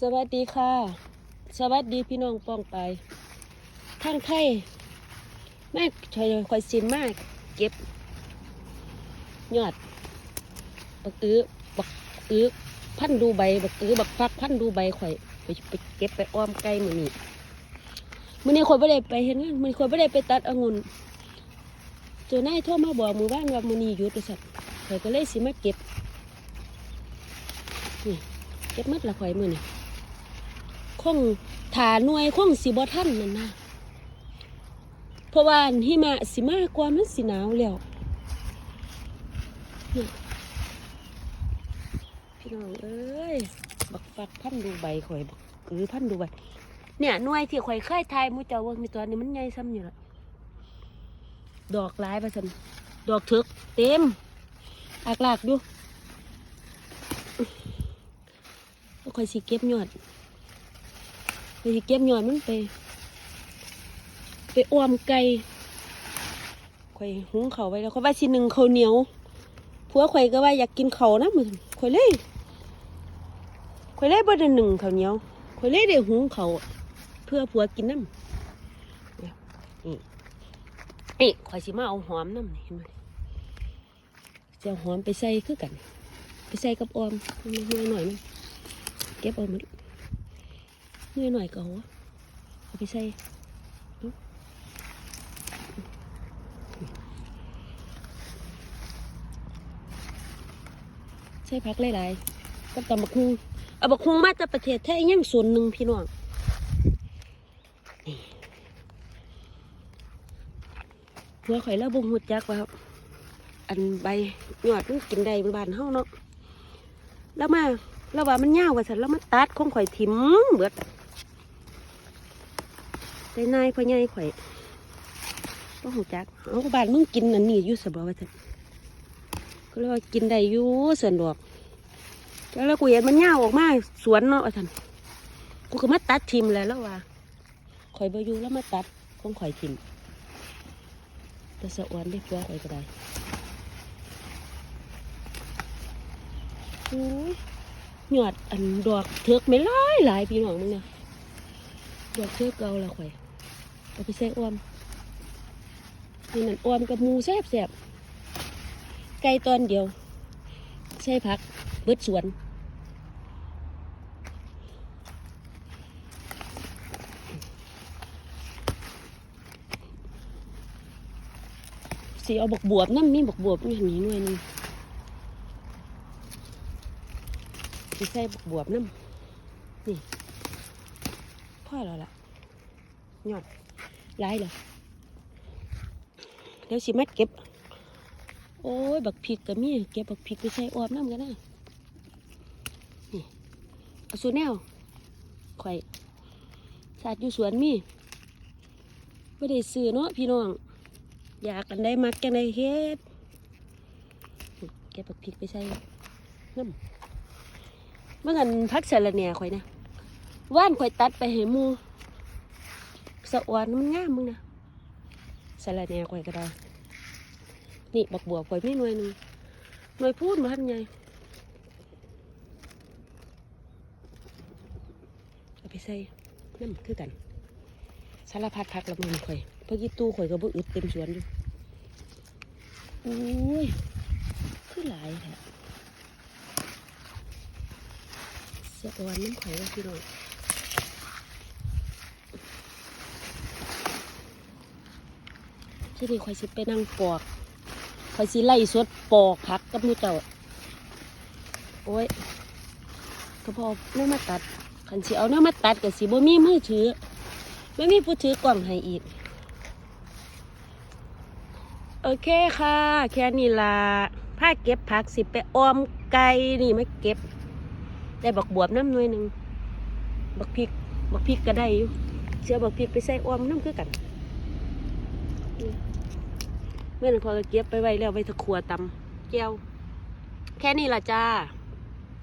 สวัสดีค่ะ สวัสดีพี่น้องป้องไปทางไทยแม่ชอยคอยซิมมาก เก็บยอดบักอื้อบักอื้อพันดูใบบักอื้อบักฟักพันดูใบข่อยไปไปเก็บไปอ้อมไก่มือนี้มือนี้คนไม่ได้ไปเห็นงานมือนี้คนไม่ได้ไปตัดองุ่นจนายโทรมาบอกมือบ้านว่ามือนี้หยุดสัตว์ข่อยก็เลยสิมาเก็บนี่เก็บมัดละข่อยมือนี่ คงถาหน่วยคงสิบ่ทันนั่นนะเพราะว่าหิมะสิมากกว่ามันสิหนาวแล้วพี่น้องเอ้ยบักฟักพันดูใบข่อยบักคือพันดูใบเนี่ยหน่วยที่ข่อยเคยทายมูเจ้าเว่ามีตัวนี้มันใหญ่ซ้ำอยู่ละดอกลายประสันดอกเถึกเต็มอากลากดูข่อยสิเก็บยอด ไปสิเก็บหยอดมันไป ไปอ้อมไก่ข่อยหุงเขาไว้แล้วเข่อยว่าสิหนึ่งเขาเหนียวผัวข่อยก็ว่าอยากกินเขานะมึงข่อยเลยข่อยเลยบ่ได้หนึ่งเขาเหนียวข่อยเลยได้หุงเขาเพื่อผัวกินน้ำนี่นี่ข่อยสิมาเอาหอมน้ำเห็นไหมจะหอมไปใส่คือกัน ไปใส่กับออมน้อยหน่อยเก็บเอาหมด เนื้อหน่อยก็หัวเอาไปใส่ใส่ผักหลายๆกับตำบักฮุงเอาบักฮุงมาจากประเทศไทยยังส่วนหนึ่งพี่น้องหัวข่อยแล้วบุงหุดจักว่าอันใบหยอดมันกินได้บ้านเฮาเนาะแล้วมาแล้วว่ามันยาวกว่าฉันแล้วมาตัดของข่อยถิ่มเบิด ไปนายพ่อใหญ่ข่อยก็หูจักเอาบ้านมึงกินอันนี้อยู่สบว่าท่นก็เลยว่ากินได้อยู่ส่วนดอกแล้วกูเห็นมันเงาออกมาสวนเนาะว่าท่นกูก็มาตัดทิมแล้วแล้วว่าข่อยบอยู่แล้วมาตัดของข่อยทิมแต่สะอวนได้ปัวข่อยก็ได้หยอดอันดอกเถือกไม่หลายหลายพี่น้องมึงเนี่ยดอกเชือกเก่าละข่อย เอาไปใส่อ้อมนี่นั่นอ้อมกับมูแซ่บแซ่บไก่ตอนเดียว ใส่ผักเบิดสวนสีเอาบกบวบน้ำมีบกบวบนี่หนีหน่วยนึงสิใส่บกบวบน้ำนี่พ่อแล้วล่ะยอด ร้ายเหรอเดี๋ยวสิมัดเก็บ โอ้ย บักพริกก็มีเก็บบักพริกไปใส่ออมน้ำกันนะนี่เอาส่วนแนวข่อยสาดอยู่สวนมีไม่ได้ซื้อเนาะพี่น้อง อยากกันได้มักกันได้เฮ็ดเก็บบักพริกไปใส่น้ำเมื่อกันพักเสร็จแล้วเนี่ยข่อยนะว่านข่อยตัดไปให้มู สะอวนมันงามมึงนะสลัดแหน่ข่อยก็ได้ นี่บักบัวข่อยไม่หน่วยหนึ่งหน่วยพูดมาทันไงเอาไปใส่น้ำคือกันสารพัดผักละมึงข่อยเพราะกี้ตู้ข่อยก็บ่อึดเต็มสวนอยู่โอ้ยคือหลายแท้สะอวนน้ำข่อยว่าพี่น้อง ที่นี่ข่อยสิไปนั่งปอกข่อยสิไล่สดปอกผักกับมือเจ้าโอ้ยก็พอเนื้อมาตัดขันสิเอาเนื้อมาตัดกับสิบ่มีมือถือไม่มีผู้ถือกล่องให้อีก โอเคค่ะ แค่นี้ละผ้าเก็บผักสิไปออมไก่นี่มาเก็บ ได้บักบวบน้ำหน่วยหนึ่งบักพริกบักพริกก็ได้อยู่เชื่อบักพริกไปใส่ออมน้ำคือกัน เมื่อนั้นพอก็เก็บไปไว้แล้วไว้ตะขัวตำแก้ว แค่นี้ละจ้า